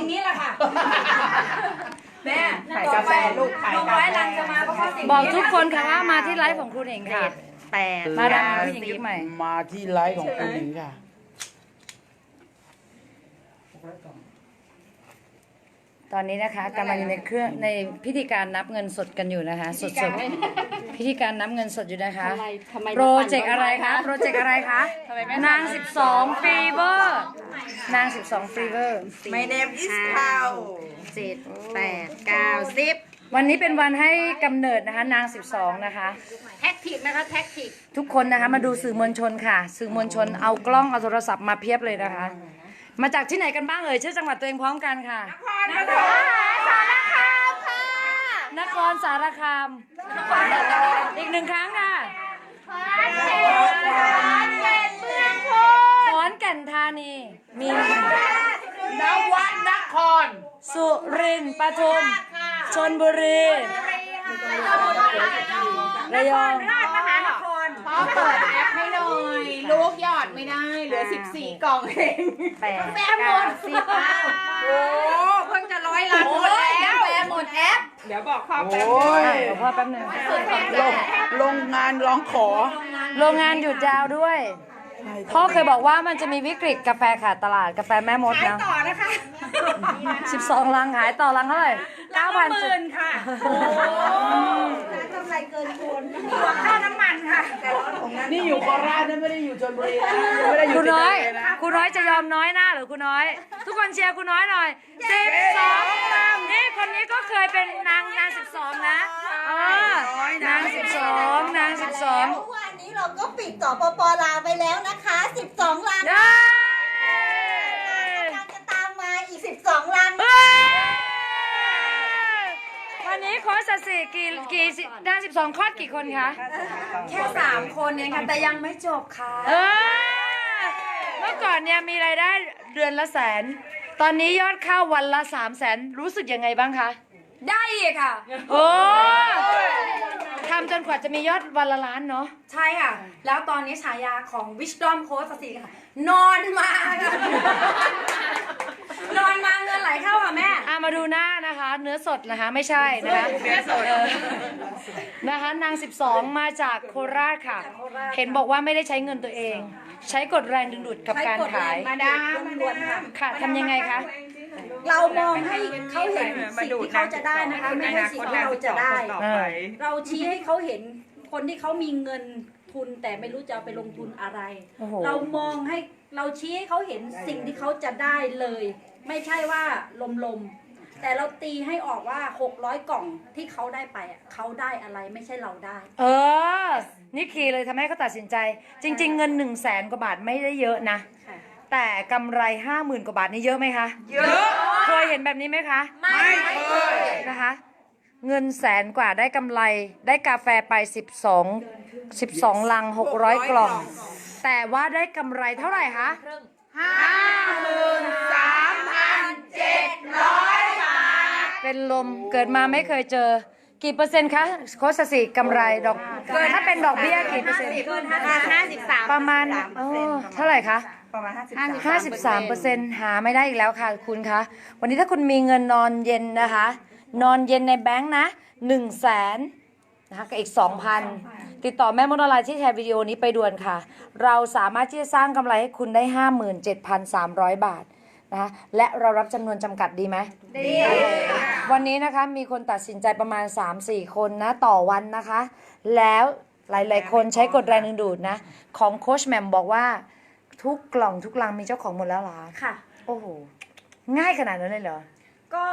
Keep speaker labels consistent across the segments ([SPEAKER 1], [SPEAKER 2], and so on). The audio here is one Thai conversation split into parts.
[SPEAKER 1] สิ่งนี้แหละค่ะแม่
[SPEAKER 2] ขายกาแฟลูกขาย
[SPEAKER 1] น้อง
[SPEAKER 2] กา
[SPEAKER 1] ร้อย
[SPEAKER 2] แฟ
[SPEAKER 1] ลังจะมาก็เพราะสิ่ง
[SPEAKER 3] บอกทุกคนค่ะว่ามาที่ไลฟ์ของคุณเองค่ะ
[SPEAKER 2] แปด
[SPEAKER 3] มาดามผู้หญิงยุคใหม่
[SPEAKER 4] มาที่ไลฟ์ของคุณหญิงค่ะ
[SPEAKER 3] ตอนนี้นะคะกำลังอยู่ในเครื่องในพิธีการนับเงินสดกันอยู่นะคะ สดสดๆพิธีการนับเงนสดอยู่นะคะโปรเจกต์อะไรคะ โปรเจกต์อะไรคะ นาง 12ฟีเวอร์ นาง 12ฟีเวอร์
[SPEAKER 2] ไม่เนมอิสพาวเจ็ดแปดเก้าสิบ
[SPEAKER 3] วันนี้เป็นวันให้กำเนิดนะคะ นาง 12 นะคะ
[SPEAKER 1] แท็กติกนะคะแท็กติก
[SPEAKER 3] ทุกคนนะคะมาดูสื่อมวลชนค่ะ สื่อมวลชนเอากล้องเอาโทรศัพท์มาเพียบเลยนะคะ มาจากที่ไหนกันบ้างเอ่ยชื่อจังหวัดตัวเองพร้อมกันค่ะ นครสารคามค่ะ นครสารคามอีกหนึ่งครั้งค่ะขอนแก่นธานีมี
[SPEAKER 4] นวัดนคร
[SPEAKER 3] สุรินทร์ปทุมชนบุรี ระยอง
[SPEAKER 1] ราชมหานคร
[SPEAKER 2] พ่อเปิดแอปให้หน่อย ลูกหยอดไม่ได้ เหลือสิบสี่กล่องเอง
[SPEAKER 3] แปด
[SPEAKER 1] แม่หมดสิบอ้าว
[SPEAKER 2] โอ้เพิ่งจะร้อยล้านหมดแล้ว
[SPEAKER 1] แม่หมดแอป
[SPEAKER 2] เดี๋ยวบอกพ่อแป๊บ
[SPEAKER 4] โอ้ย
[SPEAKER 3] อะเดี๋ยวพ่อแป๊บหนึง
[SPEAKER 4] ลงลงงานร้องขอ
[SPEAKER 3] โรงงานหยุดยาวด้วย พ่อเคยบอกว่ามันจะมีวิกฤตกาแฟขาดตลาดกาแฟแม่มดนะ
[SPEAKER 1] ต่อนะคะ
[SPEAKER 3] 12ลังขายต่อลังเท่าไหร่9,000
[SPEAKER 1] หมื่นค่ะ โอ้กำ ไรเกินคนบวกค่าน้ำมันค่ะ
[SPEAKER 4] นี่อยู่โคราชนะไม่ได้อยู่ชลบุรีนะยังไม่ได้อยู่
[SPEAKER 3] คุณน้อย
[SPEAKER 4] ติดทะเลนะ
[SPEAKER 3] คุณน้อยจะยอมน้อยหน้าหรือคุณน้อย ทุกคนเชียร์คุณน้อยหน่อย12ลังนี่คนนี้ก็เคยเป็นนางนาง12นะเออนาง12นาง12
[SPEAKER 5] เมื่อวานนี้เราก็ปิดต่อปปลาวไปแล้วนะคะ 12ลัง
[SPEAKER 3] ได้
[SPEAKER 5] กำลังจะตามมาอีก 12ลัง
[SPEAKER 3] เฮ้ยวันนี้ โค้ชสัตว์สี่กี่กี่สินาง12คลอดกี่คนคะ
[SPEAKER 1] แค่สามคนเองค่ะแต่ยังไม่จบค่ะ
[SPEAKER 3] เออเมื่อก่อนเนี่ยมีรายได้เดือนละแสน ตอนนี้ยอดเข้าวันละสามแสนรู้สึกยังไงบ้างคะ
[SPEAKER 1] ได้อีกค่ะ
[SPEAKER 3] โอ้ทำจนกว่าจะมียอดวันละล้านเนาะ
[SPEAKER 1] ใช่ค่ะ แล้วตอนนี้ฉายาของ Wisdom Coach สติค่ะ นอนมาค่ะนอนมาเงินไหลเข้าค่ะแม่
[SPEAKER 3] อะมาดูหน้า นะคะ เนื้อสดนะคะไม่ใช่นะคะเนื้อสดนะคะนาง 12 มาจากโคราชค่ะ เห็นบอกว่าไม่ได้ใช้เงินตัวเอง ใช้กดแรงดึงดูดกับการขาย
[SPEAKER 1] มาดามล้วนค่ะ
[SPEAKER 3] ค่ะทำยังไงคะ
[SPEAKER 5] เรามองให้เขาเห็นสิ่งที่เขาจะได้นะคะไม่ใช่สิ่งที่เราจะได้
[SPEAKER 3] เออ
[SPEAKER 5] เราชี้ให้เขาเห็นคนที่เขามีเงินทุนแต่ไม่รู้จะเอาไปลงทุนอะไร
[SPEAKER 3] โอ้โห
[SPEAKER 5] เรามองให้เราชี้ให้เขาเห็นสิ่งที่เขาจะได้เลย ไม่ใช่ว่าลมๆ แต่เราตีให้ออกว่า 600 กล่องที่เขาได้ไปอะเขาได้อะไรไม่ใช่เราได้
[SPEAKER 3] เออ นี่คีย์เลยทำให้เขาตัดสินใจ จริง ๆ เงิน1นึ่งแสนกว่าบาทไม่ได้เยอะนะ
[SPEAKER 5] ค่ะ
[SPEAKER 3] แต่กำไรห้าหมื่นกว่าบาทนี่เยอะไหมคะ เยอะ เคยเห็นแบบนี้ไหมคะ
[SPEAKER 1] ไม่เคย
[SPEAKER 3] นะคะ เงินแสนกว่าได้กำไรได้กาแฟไป 12 12 ลัง 600 กล่อง แต่ว่าได้กำไรเท่าไหร่คะเป็นลมเกิดมาไม่เคยเจอ กี่เปอร์เซ็นต์คะโคชสิกำไรดอกถ้าเป็นดอกเบี้ยกี่เปอร์เซ็นต์
[SPEAKER 2] เกินห้าสิบสาม
[SPEAKER 3] ประมาณเออเท่าไหร่คะ
[SPEAKER 2] ประมาณห้าสิบสาม
[SPEAKER 3] 53เปอร์เซ็นต์หาไม่ได้อีกแล้วค่ะคุณคะวันนี้ถ้าคุณมีเงินนอนเย็นนะคะ นอนเย็นในแบงค์นะ1 0 0 0 0แสนนะคะกับอีก 2,000 ติดต่อแม่มดออนไลน์ที่แชร์วิดีโอนี้ไปด่วนค่ะ เราสามารถที่จะสร้างกำไรให้คุณได้ 57,300 บาท นะคะและเรารับจำนวนจำกัดดีไหม ดีวันนี้นะคะมีคนตัดสินใจประมาณ 3-4 คนนะต่อวันนะคะ แล้วหลายๆ คนใช้กดแรงดึงดูดนะ ของโคชแหมมบอกว่า ทุกกล่องทุกลังมีเจ้าของหมดแล้วเหรอคะ
[SPEAKER 5] ค่ะ
[SPEAKER 3] โอ้โห ง่ายขนาดนั้นเลยเหรอ
[SPEAKER 5] ก็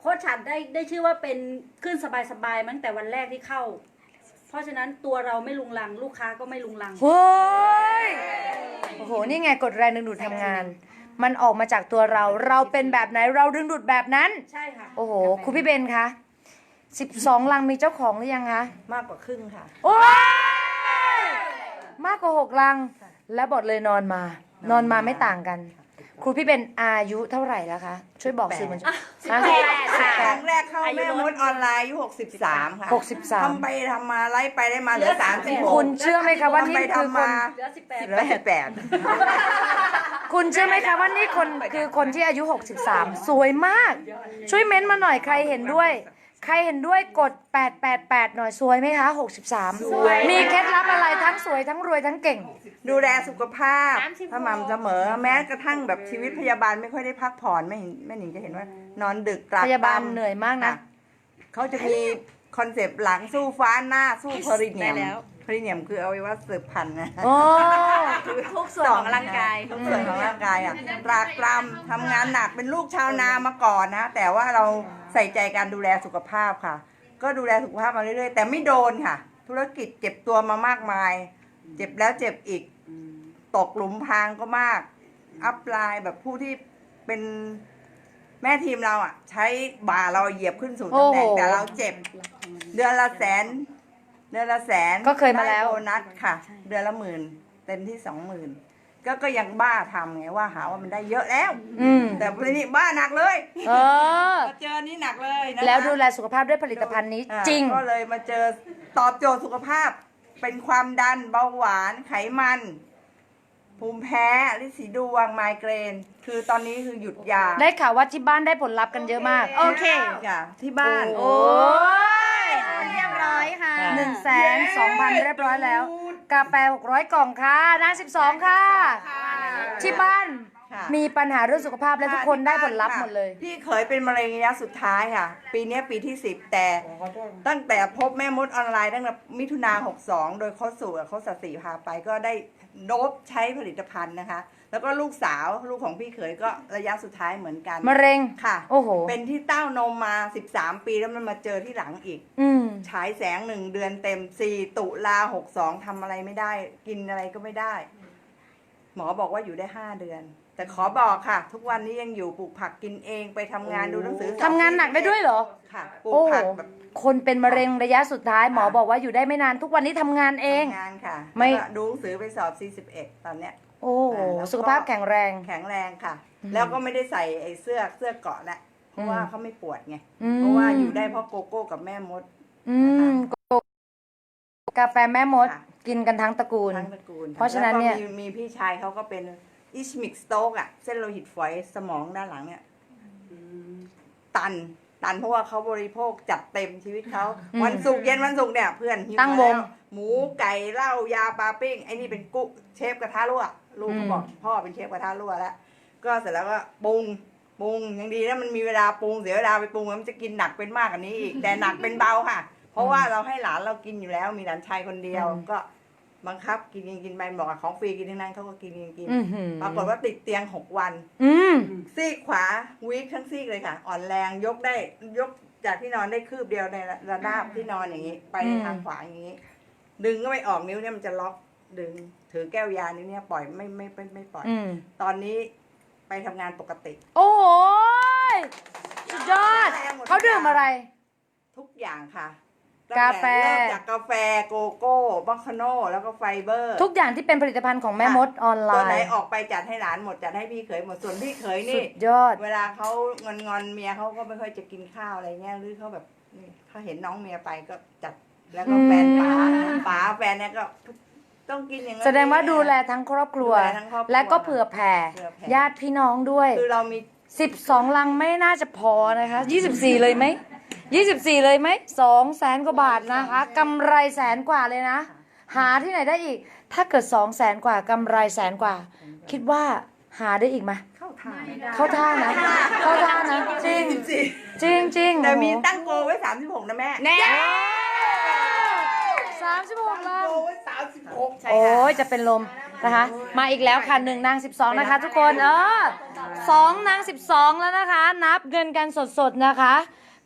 [SPEAKER 5] โค้ชฉันได้ได้ชื่อว่าเป็นขึ้นสบายๆมาตั้งแต่วันแรกที่เข้า เพราะฉะนั้นตัวเราไม่ลุงลัง ลูกค้าก็ไม่ลุงลัง
[SPEAKER 3] เฮ้ย โอ้โห นี่ไงกดแรงดึงดูดทำงาน มันออกมาจากตัวเรา เราเป็นแบบไหนเราดึงดูดแบบนั้น
[SPEAKER 5] ใช่ค่ะ
[SPEAKER 3] โอ้โหคุณพี่เบนคะ12 ลังมีเจ้าของหรือยังคะ
[SPEAKER 2] มากกว่าครึ่งค่ะ
[SPEAKER 3] โอ้ยมากกว่า 6 ลัง แล้วบอดเลยนอนมา นอนมาไม่ต่างกัน ครูพี่เป็นอายุเท่าไหร่แล้วคะ ช่วยบอกสื่อมวลชน
[SPEAKER 6] ครั้งแรกเข้า
[SPEAKER 5] อายุ
[SPEAKER 6] แม่
[SPEAKER 5] ลด
[SPEAKER 6] มดออนไลน์อายุ63 ค่ะ
[SPEAKER 3] หกสิบสาม
[SPEAKER 6] ทำไปทำมาไล่ไปได้มาเหลือ36
[SPEAKER 3] คุณเชื่อไหมคะว่านี่
[SPEAKER 6] ทำไป
[SPEAKER 3] คือ
[SPEAKER 6] ทำ
[SPEAKER 3] คน
[SPEAKER 6] มา
[SPEAKER 5] เหลือสิบแปด
[SPEAKER 6] เหลือ18
[SPEAKER 3] คุณเชื่อไหมคะว่านี่คนคือคนที่อายุ 63 สวยมาก ช่วยเม้นต์มาหน่อยใครเห็นด้วย ใครเห็นด้วยกด 888 หน่อยสวยไหมคะ 63มีเคล็ดลับอะไรทั้งสวยทั้งรวยทั้งเก่ง
[SPEAKER 6] ดูแลสุขภาพสม่ำเสมอ แม้กระทั่งแบบชีวิตพยาบาลไม่ค่อยได้พักผ่อนแม่เห็นแม่หนิงจะเห็นว่านอนดึกตราก
[SPEAKER 3] พยาบาล
[SPEAKER 6] ตำ
[SPEAKER 3] เหนื่อยมากนะ
[SPEAKER 6] ค่เขาจะมีคอนเซปต์หลังสู้ฟ้าหน้าสู้พริเนียม พริเนียมคือเอาไว้ว่าสืบพันธุ์นะ
[SPEAKER 3] โอ้
[SPEAKER 6] ทุกส่วนของร่างกาย ทุกส่วนของร่างกายอะตรากตรำทำงานหนักเป็นลูกชาวนามาก่อนนะ แต่ว่าเราใส่ใจการดูแลสุขภาพค่ะ ก็ดูแลสุขภาพมาเรื่อยๆ แต่ไม่โดนค่ะ ธุรกิจเจ็บตัวมามากมาย เจ็บแล้วเจ็บอีก ตกหลุมพรางก็มาก อัพไลน์แบบผู้ที่เป็นแม่ทีมเราอะ ใช้บ่าเราเหยียบขึ้นสู่ตำแหน่ง
[SPEAKER 3] โอ้โห
[SPEAKER 6] แต่เราเจ็บ เดือนละแสน เดือนละแสน
[SPEAKER 3] ก็เคยมาแล้ว
[SPEAKER 6] ได้โบนัสค่ะเดือนละหมื่นเต็มที่สองหมื่นก็ก็ยังบ้าทำไงว่าหาว่ามันได้เยอะแล้ว
[SPEAKER 3] อืม
[SPEAKER 6] แต่ทีนี้บ้าหนักเลย
[SPEAKER 3] เออ
[SPEAKER 6] มาเจอนี่หนักเลยนะคะ
[SPEAKER 3] แล้วดูแลสุขภาพด้วยผลิตภัณฑ์นี้
[SPEAKER 6] อ่า
[SPEAKER 3] จริง
[SPEAKER 6] ก็เลยมาเจอตอบโจทย์สุขภาพ เป็นความดันเบาหวานไขมัน ภูมิแพ้ลินสีดวงไมเกรน คือตอนนี้คือหยุดยา
[SPEAKER 3] ได้ข่าวว่าที่บ้านได้ผลลัพธ์กันเยอะมาก
[SPEAKER 6] โอเคค่ะที่บ้าน
[SPEAKER 3] โอ้ย
[SPEAKER 2] เรียบร้อยค่ะ
[SPEAKER 3] หนึ่งแสนสองพันเรียบร้อยแล้ว กาแฟหกร้อยกล่องค่ะนางสิบสองค่ะ ที่บ้าน
[SPEAKER 6] ค่ะ
[SPEAKER 3] มีปัญหาเรื่องสุขภาพและทุกคนได้ผลลัพธ์หมดเลย
[SPEAKER 6] พี่เคยเป็นมะเร็งระยะสุดท้ายค่ะ ปีเนี้ยปีที่สิบแต่ ตั้งแต่พบแม่มดออนไลน์ตั้งแต่มิถุนาหกสองโดยโค้ชสู่กับโค้ชสติพาไปก็ได้โดบใช้ผลิตภัณฑ์นะคะ แล้วก็ลูกสาวลูกของพี่เขยก็ระยะสุดท้ายเหมือนกัน
[SPEAKER 3] มะเร็ง
[SPEAKER 6] ค่ะ
[SPEAKER 3] โอ้โห
[SPEAKER 6] เป็นที่เต้านมมา 13 ปีแล้วมันมาเจอที่หลังอีก
[SPEAKER 3] อืม
[SPEAKER 6] ฉายแสงหนึ่งเดือนเต็ม4ตุลา62ทำอะไรไม่ได้ กินอะไรก็ไม่ได้ หมอบอกว่าอยู่ได้5เดือน แต่ขอบอกค่ะ ทุกวันนี้ยังอยู่ปลูกผักกินเองไปทำงานดูหนังสือสอบ
[SPEAKER 3] ทำงานหนักได้ด้วยเหรอ
[SPEAKER 6] ค่ะปลูก
[SPEAKER 3] โอ้โห
[SPEAKER 6] ผักแบบ
[SPEAKER 3] คนเป็นมะเร็งระยะสุดท้ายหมอบอกว่าอยู่ได้ไม่นานทุกวันนี้ทำงานเอง
[SPEAKER 6] ทำงานค่ะ
[SPEAKER 3] ไม่
[SPEAKER 6] แล้วก็ดูหนังสือไปสอบ 41 ตอนเนี้ย
[SPEAKER 3] โอ้โห
[SPEAKER 6] อ่าแล้วก็
[SPEAKER 3] สุขภาพแข็งแรง
[SPEAKER 6] แข็งแรงค่ะแล้วก็ไม่ได้ใส่ไอ้เสื้อเสื้อเกราะและเพราะว่า
[SPEAKER 3] อืม
[SPEAKER 6] เขาไม่ปวดไง
[SPEAKER 3] อืม
[SPEAKER 6] เพราะว่าอยู่ได้เพราะโกโก้กับแม่มด
[SPEAKER 3] อืมกาแฟแม่มด
[SPEAKER 6] ค่ะ
[SPEAKER 3] กินกันทั้งตระกูล
[SPEAKER 6] ทั้งตระกูล
[SPEAKER 3] เพราะฉะนั้นเนี่ย
[SPEAKER 6] แล้วก็มีมีพี่ชายเขาก็เป็น อิชมิกสโตกอะเส้นโลหิตฝอยสมองด้านหลังเนี่ยตัน ตันเพราะว่าเขาบริโภคจัดเต็มชีวิตเขา
[SPEAKER 3] อืม
[SPEAKER 6] วันศุกร์เย็นวันศุกร์เนี่ย เพื่อนหิว
[SPEAKER 3] ตั้ง
[SPEAKER 6] มาว
[SPEAKER 3] ง
[SPEAKER 6] แล้วหมูไก่เหล้ายาปลาปิ้งไอ้นี่เป็นกุ๊กเชฟกระทะรั่วลูก
[SPEAKER 3] อื
[SPEAKER 6] เขา
[SPEAKER 3] ม
[SPEAKER 6] บอกพ่อเป็นเชฟกระทะรั่วแล้ว ก็เสร็จแล้วก็ปรุงปรุงยังดีนะมันมีเวลาปรุงเสียเวลาไปปรุงแล้วมันจะกินหนักเป็นมากกว่านี้อีกแต่หนักเป็นเบาค่ะ เพราะว่าเราให้หลานเรากินอยู่แล้วมีหลานชายคนเดียว
[SPEAKER 3] อืม
[SPEAKER 6] ก็ บังคับกินกินกินไปบอกว่าของฟรีกินทั้งนั้นเขาก็กินกินกิน
[SPEAKER 3] อื้อหือ
[SPEAKER 6] ปรากฏว่าติดเตียงหกวัน
[SPEAKER 3] อืม
[SPEAKER 6] ซีกขวาวีคทั้งซีกเลยค่ะ อ่อนแรงยกได้ยกจากที่นอนได้คืบเดียวในระนาบที่นอนอย่างนี้ ไป
[SPEAKER 3] อืม
[SPEAKER 6] ทางขวาอย่างนี้ ดึงก็ไม่ออกนิ้วเนี่ยมันจะล็อกดึง ถือแก้วยานิ้วเนี่ยปล่อยไม่ไม่ไม่ไม่ปล่อย
[SPEAKER 3] อืม
[SPEAKER 6] ตอนนี้ไปทำงานปกติ
[SPEAKER 3] โอ้โหสุดยอด เขาดื่มอะไร
[SPEAKER 6] ทุกอย่างค่ะ
[SPEAKER 3] กาแฟ
[SPEAKER 6] ตั้งต่เริ่มจากกาแฟโกโก้บัคคาโนแล้วก็ไฟเบอร์
[SPEAKER 3] ทุกอย่างที่เป็นผลิตภัณฑ์ของแม่มดออนไล
[SPEAKER 6] ตัวไหน
[SPEAKER 3] น์
[SPEAKER 6] ออกไปจัดให้หลานหมดจัดให้พี่เขยหมดส่วนพี่เขย
[SPEAKER 3] สุ
[SPEAKER 6] นี่
[SPEAKER 3] ดยอด
[SPEAKER 6] เวลาเขางอนงอนๆเมียเขาก็ไม่ค่อยจะกินข้าวอะไรเงี้ยหรือเขาแบบนี่เขาเห็นน้องเมียไปก็จัดแล้วก็แฟนป๋า
[SPEAKER 3] อืม
[SPEAKER 6] ป๋าแฟนเนี่ยก็ต้องกินอย่างนั้น
[SPEAKER 3] แสดงว่าดูแลทั้งครอบครัว
[SPEAKER 6] ดูแลทั้งครอบครัว
[SPEAKER 3] และก็เผื่อแผ่
[SPEAKER 6] เผื่อแผ่
[SPEAKER 3] ญาติพี่น้องด้วย
[SPEAKER 6] คือเรามี
[SPEAKER 3] 12 ลังไม่น่าจะพอนะคะ 24 เลยไหม 24 เลยไหม2แสนกว่าบาทนะคะกำไรแสนกว่าเลยนะ หาที่ไหนได้อีก ถ้าเกิด2แสนกว่ากำไรแสนกว่า คิดว่าหาได้อีกไหม
[SPEAKER 6] เข้าทาง
[SPEAKER 3] เข้าท่านะเข้าท่านะจริง
[SPEAKER 6] สิ
[SPEAKER 3] จริงจริง
[SPEAKER 6] แต่มี
[SPEAKER 3] โอ้โห
[SPEAKER 6] ตั้งโกไว้สามสิบหกนะแม่
[SPEAKER 2] แน่
[SPEAKER 3] สามสิบหกลัง
[SPEAKER 6] โกไว้สามสิบหก
[SPEAKER 3] โอ้ยจะเป็นลมนะคะ มาอีกแล้วค่ะหนึ่งนางสิบสองนะคะ ทุกคนเออสองนางสิบสองแล้วนะคะ นับเงินกันสดๆนะคะ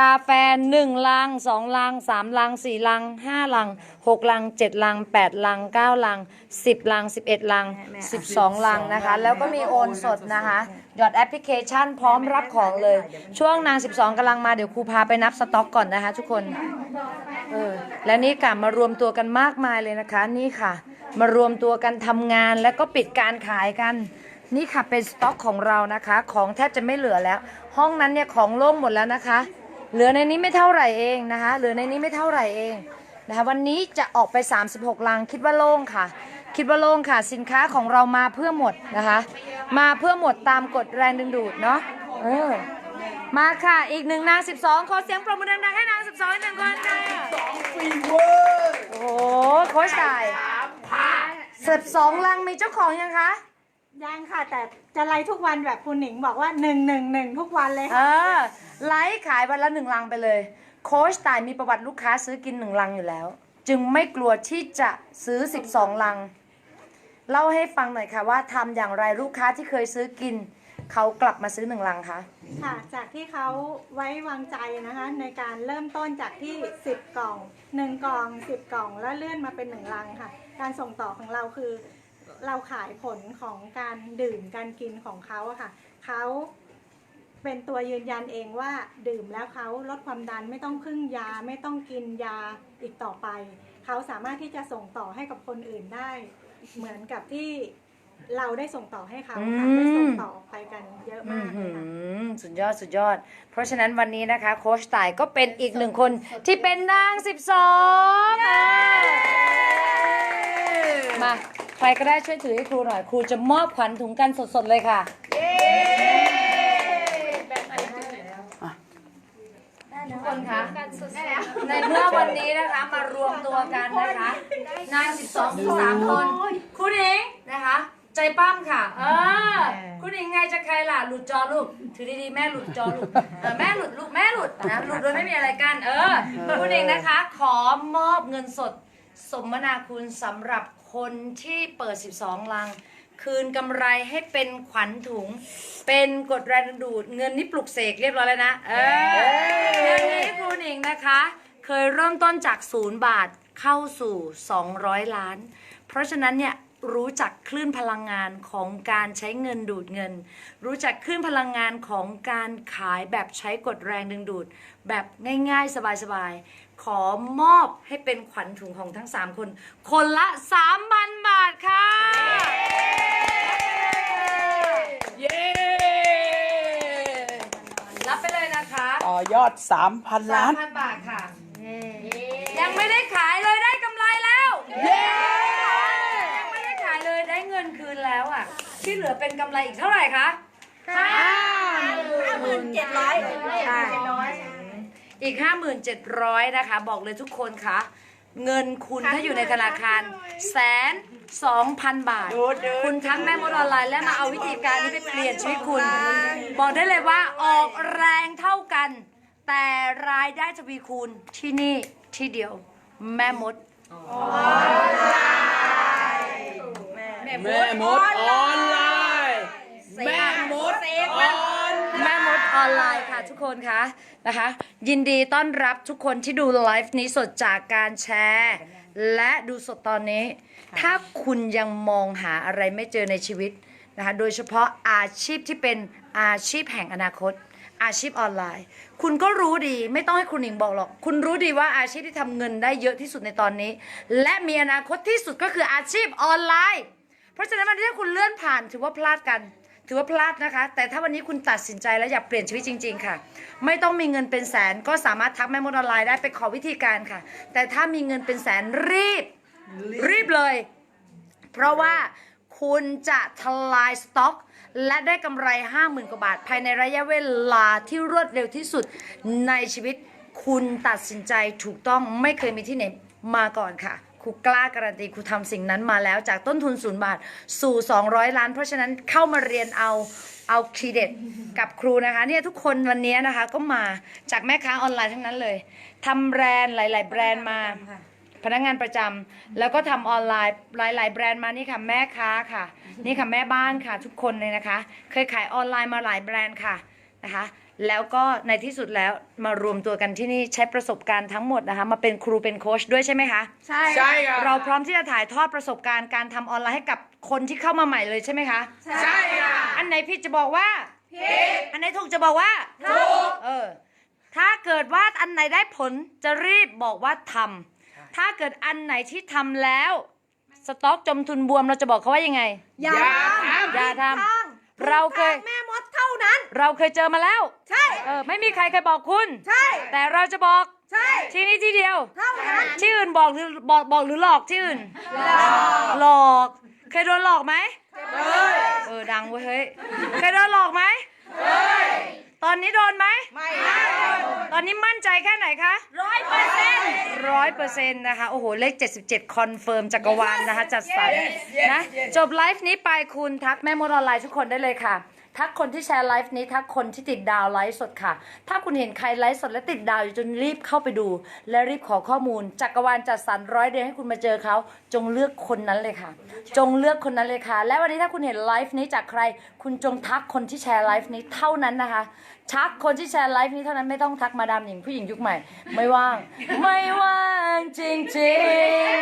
[SPEAKER 3] กาแฟหนึ่งลังสองลังสามลังสี่ลังห้าลังหกลังเจ็ดลังแปดลังเก้าลังสิบลังสิบเอ็ดลังสิบสองลังนะคะ แล้วก็มีโอนสดนะคะหยอดแอปพลิเคชันพร้อมรับของเลย ช่วงนาง 12กำลังมาเดี๋ยวครูพาไปนับสต็อกก่อนนะคะ ทุกคนเออและนี่ค่ะมารวมตัวกันมากมายเลยนะคะ นี่ค่ะ มารวมตัวกันทำงานแล้วก็ปิดการขายกันนี่ค่ะเป็นสต็อกของเรานะคะ ของแทบจะไม่เหลือแล้ว ห้องนั้นเนี่ยของโล่งหมดแล้วนะคะ เหลือในนี้ไม่เท่าไหร่เองนะคะ เหลือในนี้ไม่เท่าไหร่เองนะคะวันนี้จะออกไป 36 ลังคิดว่าโล่งค่ะ คิดว่าโล่งค่ะ สินค้าของเรามาเพื่อหมดนะคะ มาเพื่อหมดตามกฎแรงดึงดูดเนาะเออมาค่ะ อีกหนึ่งนาง 12 ขอเสียงปรบมือดังๆให้นาง 12อีกหนึ่งคนค่ะ
[SPEAKER 4] ฟีเวอร์
[SPEAKER 3] โอ้โหโค้ชตายสิบสองลังมีเจ้าของยังคะ
[SPEAKER 7] ยังค่ะ แต่จะไลฟ์ทุกวันแบบคุณหนิงบอกว่าหนึ่งหนึ่งหนึ่งทุกวันเลย
[SPEAKER 3] เอ
[SPEAKER 7] ค่ะ
[SPEAKER 3] อไลฟ์ขายวันละหนึ่งลังไปเลย โค้ชตายมีประวัติลูกค้าซื้อกินหนึ่งลังอยู่แล้ว จึงไม่กลัวที่จะซื้อ 12 ลัง เล่าให้ฟังหน่อยค่ะว่าทำอย่างไรลูกค้าที่เคยซื้อกิน เขากลับมาซื้อหนึ่งลังคะ
[SPEAKER 7] ค่ะ จากที่เขาไว้วางใจนะคะ ในการเริ่มต้นจากที่ 10 กล่อง 1 กล่อง 10 กล่อง แล้วเลื่อนมาเป็น 1 ลังค่ะ การส่งต่อของเราคือ เราขายผลของการดื่มการกินของเขาอะค่ะเขาเป็นตัวยืนยันเองว่าดื่มแล้วเขาลดความดันไม่ต้องพึ่งยาไม่ต้องกินยาอีกต่อไป เขาสามารถที่จะส่งต่อให้กับคนอื่นได้ เหมือนกับที่เราได้ส่งต่อให้เขาค่ะได้ส่งต่อออกไปกันเยอะ
[SPEAKER 3] อื
[SPEAKER 7] มากเลยค่ะ
[SPEAKER 3] มสุดยอดสุดยอด เพราะฉะนั้นวันนี้นะคะ โค้ชตายก็เป็นอีกหนึ่งคนที่เป็นนาง 12อะมาใครก็ได้ช่วยถือให้ครูหน่อย ครูจะมอบขวัญถุงกันสดๆเลยค่ะ ทุกคนคะในเมื่อวันนี้นะคะมารวมตัวกันนะคะนาง12 13 คน คุณหญิงนะคะ ใจปั้มค่ะ เออ คุณหญิงไงจะใครล่ะ หลุดจอลูก ถือดีๆ แม่หลุดจอลูกเออแม่หลุดลูกแม่หลุดนะหลุดโดยไม่มีอะไรกัน เออ คุณหญิงนะคะ ขอมอบเงินสด สมนาคุณสำหรับ คนที่เปิด 12 ลัง คืนกำไรให้เป็นขวัญถุง เป็นกดแรงดึงดูดเงินนี่ปลุกเสกเรียบร้อยแล้วนะ เออเงินนี้ครูหนิงนะคะ เคยเริ่มต้นจากศูนย์บาทเข้าสู่ 200 ล้าน เพราะฉะนั้นเนี่ยรู้จักคลื่นพลังงานของการใช้เงินดูดเงิน รู้จักคลื่นพลังงานของการขายแบบใช้กดแรงดึงดูด แบบง่ายๆ สบายๆ ขอมอบให้เป็นขวัญถุงของทั้ง 3 คน คนละ 3,000 บาทค่ะ
[SPEAKER 4] เย้
[SPEAKER 3] รับไปเลยนะคะ
[SPEAKER 4] ต่อยอด 3,000 ล้าน
[SPEAKER 3] 3,000 บาทค่ะ ยังไม่ได้ขายเลยได้กำไรแล้ว
[SPEAKER 4] เย้
[SPEAKER 3] ยังไม่ได้ขายเลยได้เงินคืนแล้วอะ ที่เหลือเป็นกำไรอีกเท่าไหร่คะห้าหมื่นเจ็ดร้อย อีก 5,700 นะคะ บอกเลยทุกคนคะเงินคุณถ้าอยู่ในธนาคารแสนสองพันบาท คุณทักแม่มดออนไลน์และมาเอาวิธีการนี้ไปเปลี่ยนชีวิตคุณ บอกได้เลยว่าออกแรงเท่ากัน แต่รายได้ทวีคูณที่นี่ที่เดียว แม่มด
[SPEAKER 4] แม่มดออนไลน์แม่ ออน
[SPEAKER 3] ไลน์ค่ะทุกคนคะนะคะ ยินดีต้อนรับทุกคนที่ดูไลฟ์นี้สดจากการแชร์ และดูสดตอนนี้ ถ้าคุณยังมองหาอะไรไม่เจอในชีวิตนะคะโดยเฉพาะอาชีพที่เป็นอาชีพแห่งอนาคต อาชีพออนไลน์ คุณก็รู้ดีไม่ต้องให้คุณหนิงบอกหรอก คุณรู้ดีว่าอาชีพที่ทำเงินได้เยอะที่สุดในตอนนี้ และมีอนาคตที่สุดก็คืออาชีพออนไลน์ เพราะฉะนั้นวันนี้ถ้าคุณเลื่อนผ่านถือว่าพลาดกัน ถือว่าพลาดนะคะ แต่ถ้าวันนี้คุณตัดสินใจแล้วอยากเปลี่ยนชีวิตจริง ๆ ค่ะ ไม่ต้องมีเงินเป็นแสนก็สามารถทักแม่มดออนไลน์ได้ไปขอวิธีการค่ะ แต่ถ้ามีเงินเป็นแสนรีบ รีบเลย เพราะว่าคุณจะทลายสต็อก และได้กำไร 50,000กว่าบาท ภายในระยะเวลาที่รวดเร็วที่สุดในชีวิต คุณตัดสินใจถูกต้องไม่เคยมีที่ไหนมาก่อนค่ะ ครูกล้าการันตีครูทำสิ่งนั้นมาแล้วจากต้นทุนศูนย์บาทสู่ 200 ล้าน เพราะฉะนั้นเข้ามาเรียนเอาเอาคีเด็ดกับครูนะคะเนี่ยทุกคนวันนี้นะคะก็มาจากแม่ค้าออนไลน์ทั้งนั้นเลยทำแบรนด์หลาย ๆ แบรนด์มา พนักงานประจำแล้วก็ทำออนไลน์หลาย ๆ แบรนด์มานี่ค่ะแม่ค้าค่ะ นี่ค่ะแม่บ้านค่ะทุกคนเลยนะคะ เคยขายออนไลน์มาหลายแบรนด์ค่ะนะคะ แล้วก็ในที่สุดแล้วมารวมตัวกันที่นี่ใช้ประสบการณ์ทั้งหมดนะคะ มาเป็นครูเป็นโค้ชด้วยใช่ไหมคะ
[SPEAKER 2] ใช่
[SPEAKER 4] ใช่ครับ
[SPEAKER 3] เราพร้อมที่จะถ่ายทอดประสบการณ์การทำออนไลน์ให้กับคนที่เข้ามาใหม่เลยใช่ไหมคะ
[SPEAKER 4] ใช่ค่ะ
[SPEAKER 3] อันไหนผิดจะบอกว่าผิดอันไหนถูกจะบอกว่าถูกเออ ถ้าเกิดว่าอันไหนได้ผลจะรีบบอกว่าทำถ้าเกิดอันไหนที่ทำแล้ว สต็อกจมทุนบวมเราจะบอกเขาว่ายังไง
[SPEAKER 2] อย่า
[SPEAKER 4] อย่าทำ
[SPEAKER 3] อย่าทำ เราเคย
[SPEAKER 6] แม่มดเท่า นั้น
[SPEAKER 3] เราเคยเจอมาแล้ว
[SPEAKER 6] ใช่
[SPEAKER 3] เออไม่มีใครเคยบอกคุณ
[SPEAKER 6] ใช่
[SPEAKER 3] แต่เราจะบอก
[SPEAKER 6] ใช่
[SPEAKER 3] ที่นี่ที่เดียว
[SPEAKER 6] เท่านั้น
[SPEAKER 3] ที่อื่นบอกหรือบอกบอกหรือหลอกที่อื่น หลอก เคยโดนหลอกไหมเออดังเว้ยเฮ้ย เคยโดนหลอกไหมตอนนี้โดนไหม
[SPEAKER 6] ไม่ได้
[SPEAKER 3] ตอนนี้มั่นใจแค่ไหนคะ
[SPEAKER 5] ร้อยเปอร์เซ็นต์
[SPEAKER 3] ร้อยเปอร์เซ็นต์นะคะ โอ้โห เลข 77 คอนเฟิร์มจักรวาลนะคะ จัดสรรนะ จบไลฟ์นี้ไปคุณทักแม่มดออนไลน์ทุกคนได้เลยค่ะ ทักคนที่แชร์ไลฟ์นี้ทักคนที่ติดดาวไลฟ์สดค่ะ ถ้าคุณเห็นใครไลฟ์สดและติดดาวอยู่จนรีบเข้าไปดู และรีบขอข้อมูล จักรวาลจัดสรรร้อยเดือนให้คุณมาเจอเขา จงเลือกคนนั้นเลยค่ะ จงเลือกคนนั้นเลยค่ะ และวันนี้ถ้าคุณเห็นไลฟ์นี้จากใคร คุณจงทักคนที่แชร์ไลฟ์นี้เท่านั้นนะคะทักคนที่แชร์ไลฟ์นี้เท่านั้นไม่ต้องทักมาดามหญิงผู้หญิงยุคใหม่ ไม่ว่าง ไม่ว่างจริง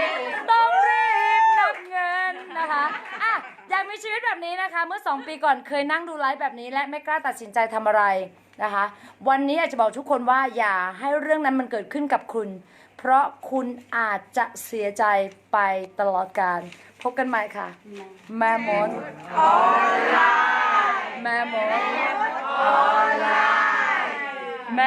[SPEAKER 3] ๆต้องรีบนับเงินนะคะอะ อยากมีชีวิตแบบนี้นะคะ เมื่อ 2 ปีก่อนเคยนั่งดูไลฟ์แบบนี้ และไม่กล้าตัดสินใจทำอะไรนะคะ วันนี้อยากจะบอกทุกคนว่าอย่าให้เรื่องนั้นมันเกิดขึ้นกับคุณ เพราะคุณอาจจะเสียใจไปตลอดกาลพบกันใหม่ค่ะ แม่มดแม่มดออนไลน์แม